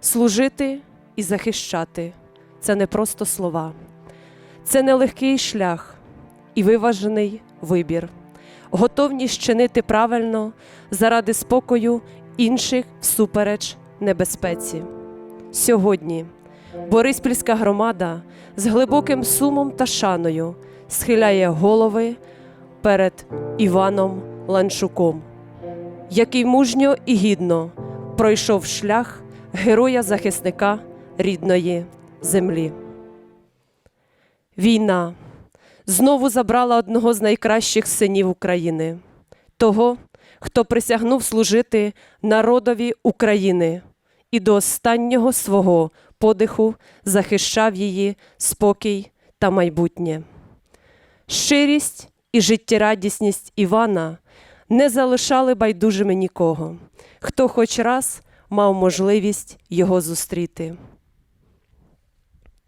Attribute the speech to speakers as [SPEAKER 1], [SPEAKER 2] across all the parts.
[SPEAKER 1] Служити і захищати. Це не просто слова, це нелегкий шлях і виважений вибір, готовність чинити правильно заради спокою інших всупереч небезпеці. Сьогодні Бориспільська громада з глибоким сумом та шаною схиляє голови перед Іваном Ланчуком, який мужньо і гідно пройшов шлях героя-захисника рідної землі. Війна знову забрала одного з найкращих синів України, того, хто присягнув служити народові України і до останнього свого подиху захищав її спокій та майбутнє. Щирість і життєрадісність Івана не залишали байдужими нікого, хто хоч раз мав можливість його зустріти.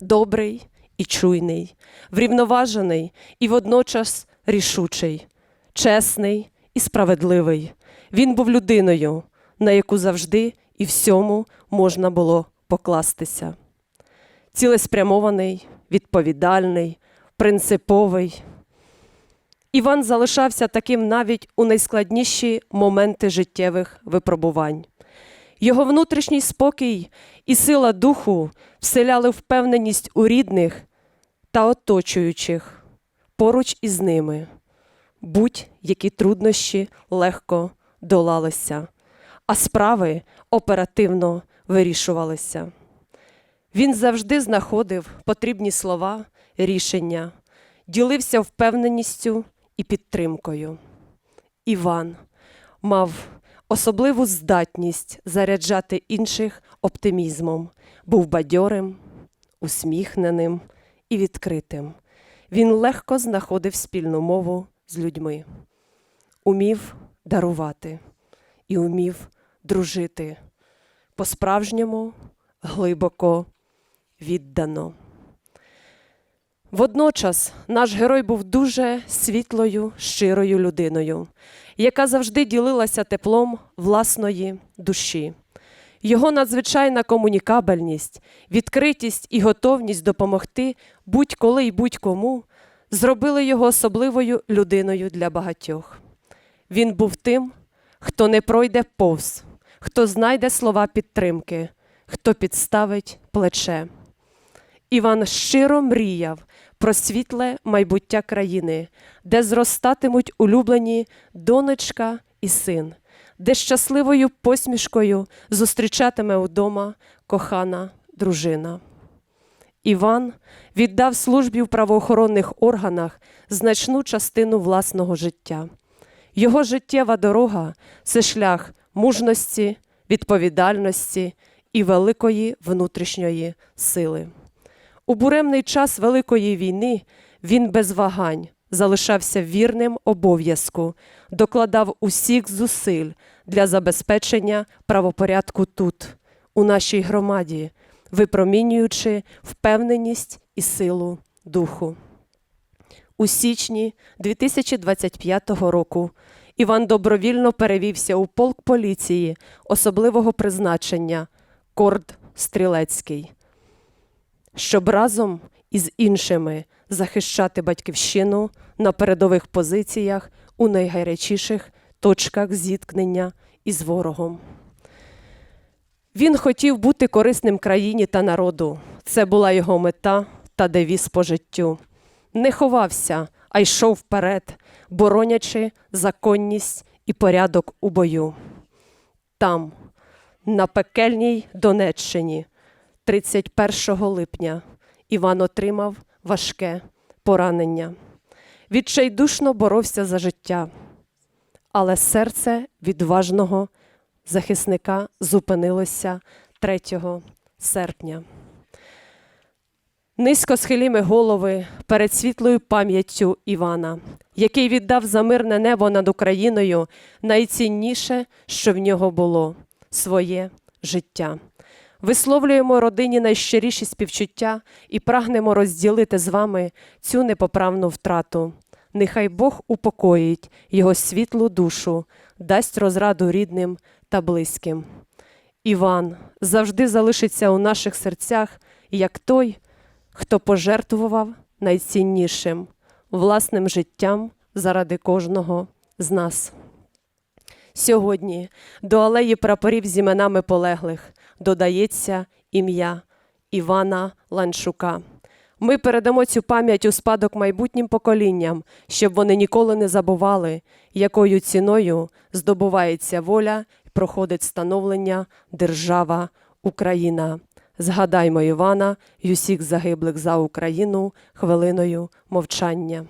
[SPEAKER 1] Добрий і чуйний, врівноважений і водночас рішучий, чесний і справедливий. Він був людиною, на яку завжди і всьому можна було покластися. Цілеспрямований, відповідальний, принциповий. Іван залишався таким навіть у найскладніші моменти життєвих випробувань. Його внутрішній спокій і сила духу вселяли впевненість у рідних та оточуючих поруч із ними. Будь-які труднощі легко долалися, а справи оперативно вирішувалися. Він завжди знаходив потрібні слова, рішення, ділився впевненістю і підтримкою. Іван мав особливу здатність заряджати інших оптимізмом, був бадьорим, усміхненим і відкритим. Він легко знаходив спільну мову з людьми, умів дарувати і умів дружити по-справжньому глибоко віддано. Водночас наш герой був дуже світлою, щирою людиною, яка завжди ділилася теплом власної душі. Його надзвичайна комунікабельність, відкритість і готовність допомогти будь-коли й будь-кому зробили його особливою людиною для багатьох. Він був тим, хто не пройде повз, хто знайде слова підтримки, хто підставить плече. Іван щиро мріяв про світле майбуття країни, де зростатимуть улюблені донечка і син, де щасливою посмішкою зустрічатиме вдома кохана дружина. Іван віддав службі в правоохоронних органах значну частину власного життя. Його життєва дорога це шлях мужності, відповідальності і великої внутрішньої сили. У буремний час Великої війни він без вагань залишався вірним обов'язку, докладав усіх зусиль для забезпечення правопорядку тут, у нашій громаді, випромінюючи впевненість і силу духу. У січні 2025 року Іван добровільно перевівся у полк поліції особливого призначення Корд Стрілецький, щоб разом із іншими захищати батьківщину на передових позиціях у найгарячіших точках зіткнення із ворогом. Він хотів бути корисним країні та народу. Це була його мета та девіз по життю. Не ховався, а йшов вперед, боронячи законність і порядок у бою. Там, на пекельній Донеччині, 31 липня, Іван отримав важке поранення. Відчайдушно боровся за життя, але серце відважного захисника зупинилося 3 серпня. Низько схиліми голови перед світлою пам'яттю Івана, який віддав за мирне небо над Україною найцінніше, що в нього було своє життя. Висловлюємо родині найщиріші співчуття і прагнемо розділити з вами цю непоправну втрату. Нехай Бог упокоїть його світлу душу, дасть розраду рідним та близьким. Іван завжди залишиться у наших серцях як той, хто пожертвував найціннішим власним життям заради кожного з нас. Сьогодні до алеї прапорів з іменами полеглих додається ім'я Івана Ланчука. Ми передамо цю пам'ять у спадок майбутнім поколінням, щоб вони ніколи не забували, якою ціною здобувається воля і проходить становлення держава Україна. Згадаймо Івана й усіх загиблих за Україну хвилиною мовчання.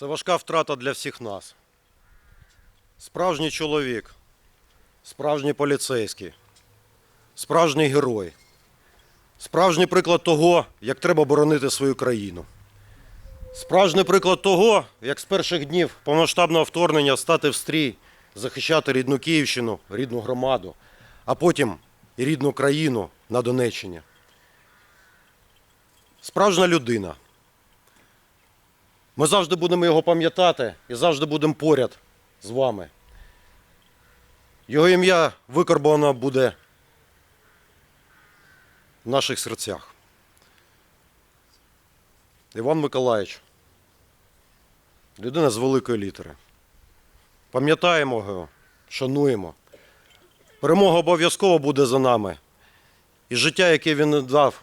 [SPEAKER 2] Це важка втрата для всіх нас. Справжній чоловік, справжній поліцейський, справжній герой, справжній приклад того, як треба боронити свою країну. Справжній приклад того, як з перших днів повномасштабного вторгнення стати в стрій, захищати рідну Київщину, рідну громаду, а потім і рідну країну на Донеччині. Справжня людина. Ми завжди будемо його пам'ятати і завжди будемо поряд з вами. Його ім'я викарбовано буде в наших серцях. Іван Миколаївич. Людина з великої літери. Пам'ятаємо його, шануємо. Перемога обов'язково буде за нами. І життя, яке він дав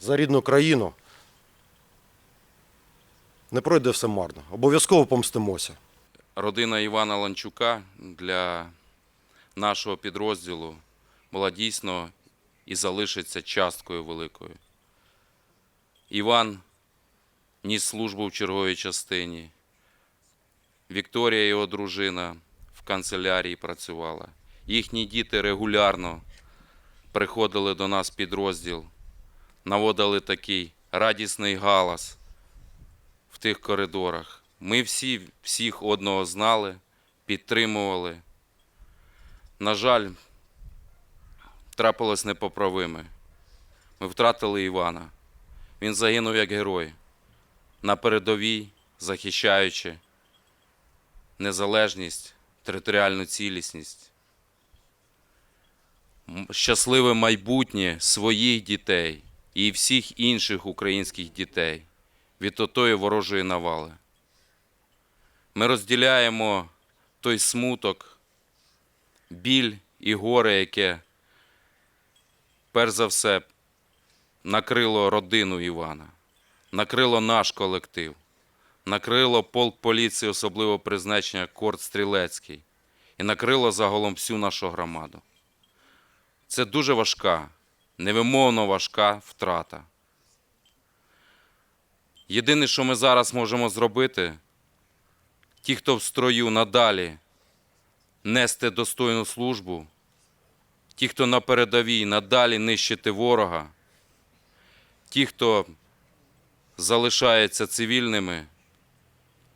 [SPEAKER 2] за рідну країну, не пройде все марно. Обов'язково помстимося.
[SPEAKER 3] Родина Івана Ланчука для нашого підрозділу була дійсно і залишиться часткою великою. Іван ніс службу в черговій частині. Вікторія, його дружина, в канцелярії працювала. Їхні діти регулярно приходили до нас підрозділ, наводили такий радісний галас тих коридорах. Ми всі всіх одного знали, підтримували. На жаль, трапилось непоправиме. Ми втратили Івана. Він загинув як герой на передовій, захищаючи незалежність, територіальну цілісність, щасливе майбутнє своїх дітей і всіх інших українських дітей від отої ворожої навали. Ми розділяємо той смуток, біль і горе, яке перш за все накрило родину Івана, накрило наш колектив, накрило полк поліції особливого призначення Корт Стрілецький і накрило загалом всю нашу громаду. Це дуже важка, невимовно важка втрата. Єдине, що ми зараз можемо зробити, ті, хто в строю надалі нести достойну службу, ті, хто на передовій надалі нищити ворога, ті, хто залишається цивільними,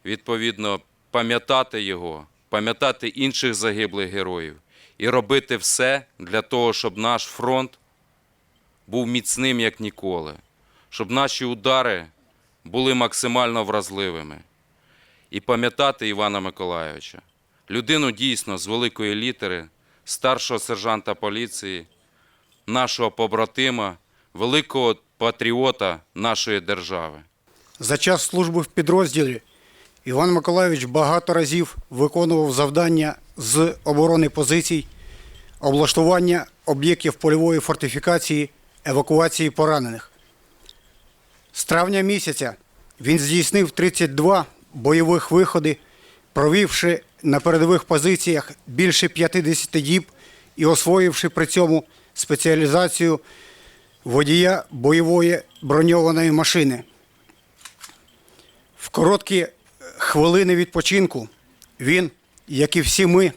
[SPEAKER 3] відповідно, пам'ятати його, пам'ятати інших загиблих героїв і робити все для того, щоб наш фронт був міцним як ніколи, щоб наші удари були максимально вразливими. І пам'ятати Івана Миколайовича, людину дійсно з великої літери, старшого сержанта поліції, нашого побратима, великого патріота нашої держави.
[SPEAKER 4] За час служби в підрозділі Іван Миколайович багато разів виконував завдання з оборони позицій, облаштування об'єктів польової фортифікації, евакуації поранених. З травня місяця він здійснив 32 бойових виходи, провівши на передових позиціях більше 50 діб і освоївши при цьому спеціалізацію водія бойової броньованої машини. В короткі хвилини відпочинку він, як і всі ми,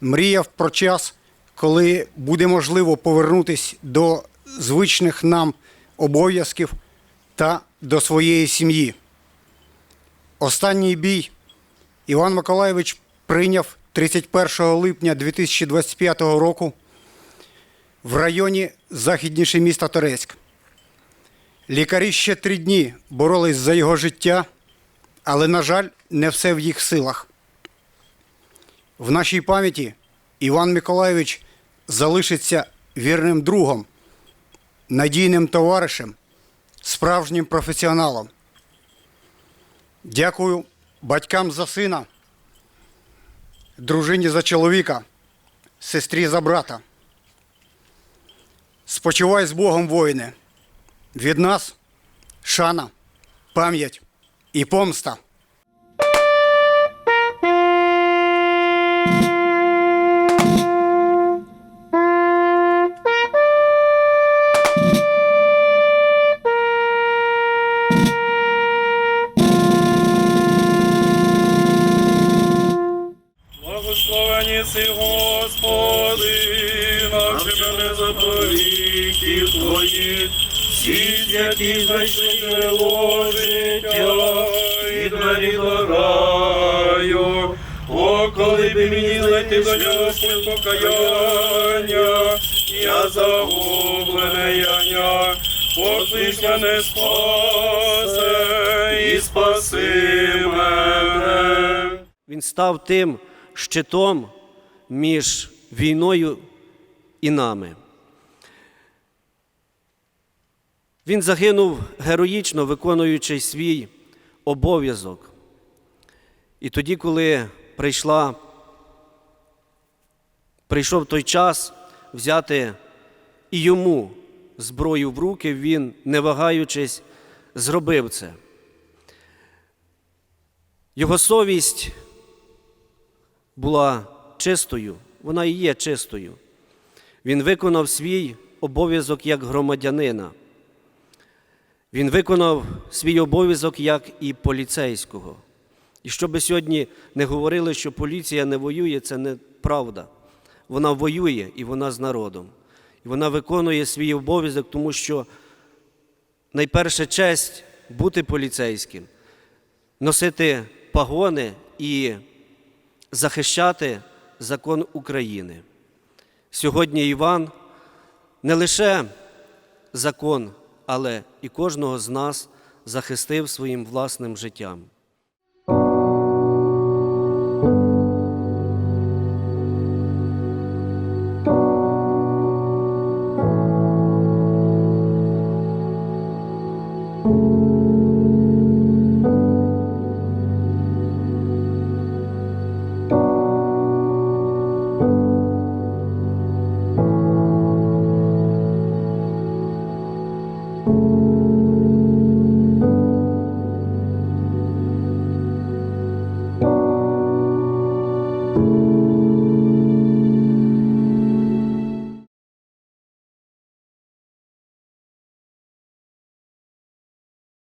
[SPEAKER 4] мріяв про час, коли буде можливо повернутися до звичних нам обов'язків та до своєї сім'ї. Останній бій Іван Миколайович прийняв 31 липня 2025 року в районі західніше міста Торецьк. Лікарі ще три дні боролись за його життя, але, на жаль, не все в їх силах. В нашій пам'яті Іван Миколайович залишиться вірним другом, надійним товаришем, справжнім професіоналом. Дякую батькам за сина, дружині за чоловіка, сестрі за брата. Спочивай з Богом, воїни. Від нас шана, пам'ять і помста.
[SPEAKER 5] Си, Господи, навчи мене заповітів Твоїх, всі святі знайшли джерело життя і двері до раю. О, коли б мені знайти до нього покаяння, я загублене яня, послиш мене спасе і спаси мене.
[SPEAKER 6] Він став тим щитом між війною і нами. Він загинув героїчно виконуючи свій обов'язок. І тоді, коли прийшла, прийшов той час взяти і йому зброю в руки, він, не вагаючись, зробив це. Його совість була чистою, вона і є чистою. Він виконав свій обов'язок як громадянина. Він виконав свій обов'язок як і поліцейського. І що би сьогодні не говорили, що поліція не воює, це неправда. Вона воює і вона з народом. І вона виконує свій обов'язок, тому що найперша честь бути поліцейським, носити пагони і захищати закон України. Сьогодні Іван не лише закон, але і кожного з нас захистив своїм власним життям.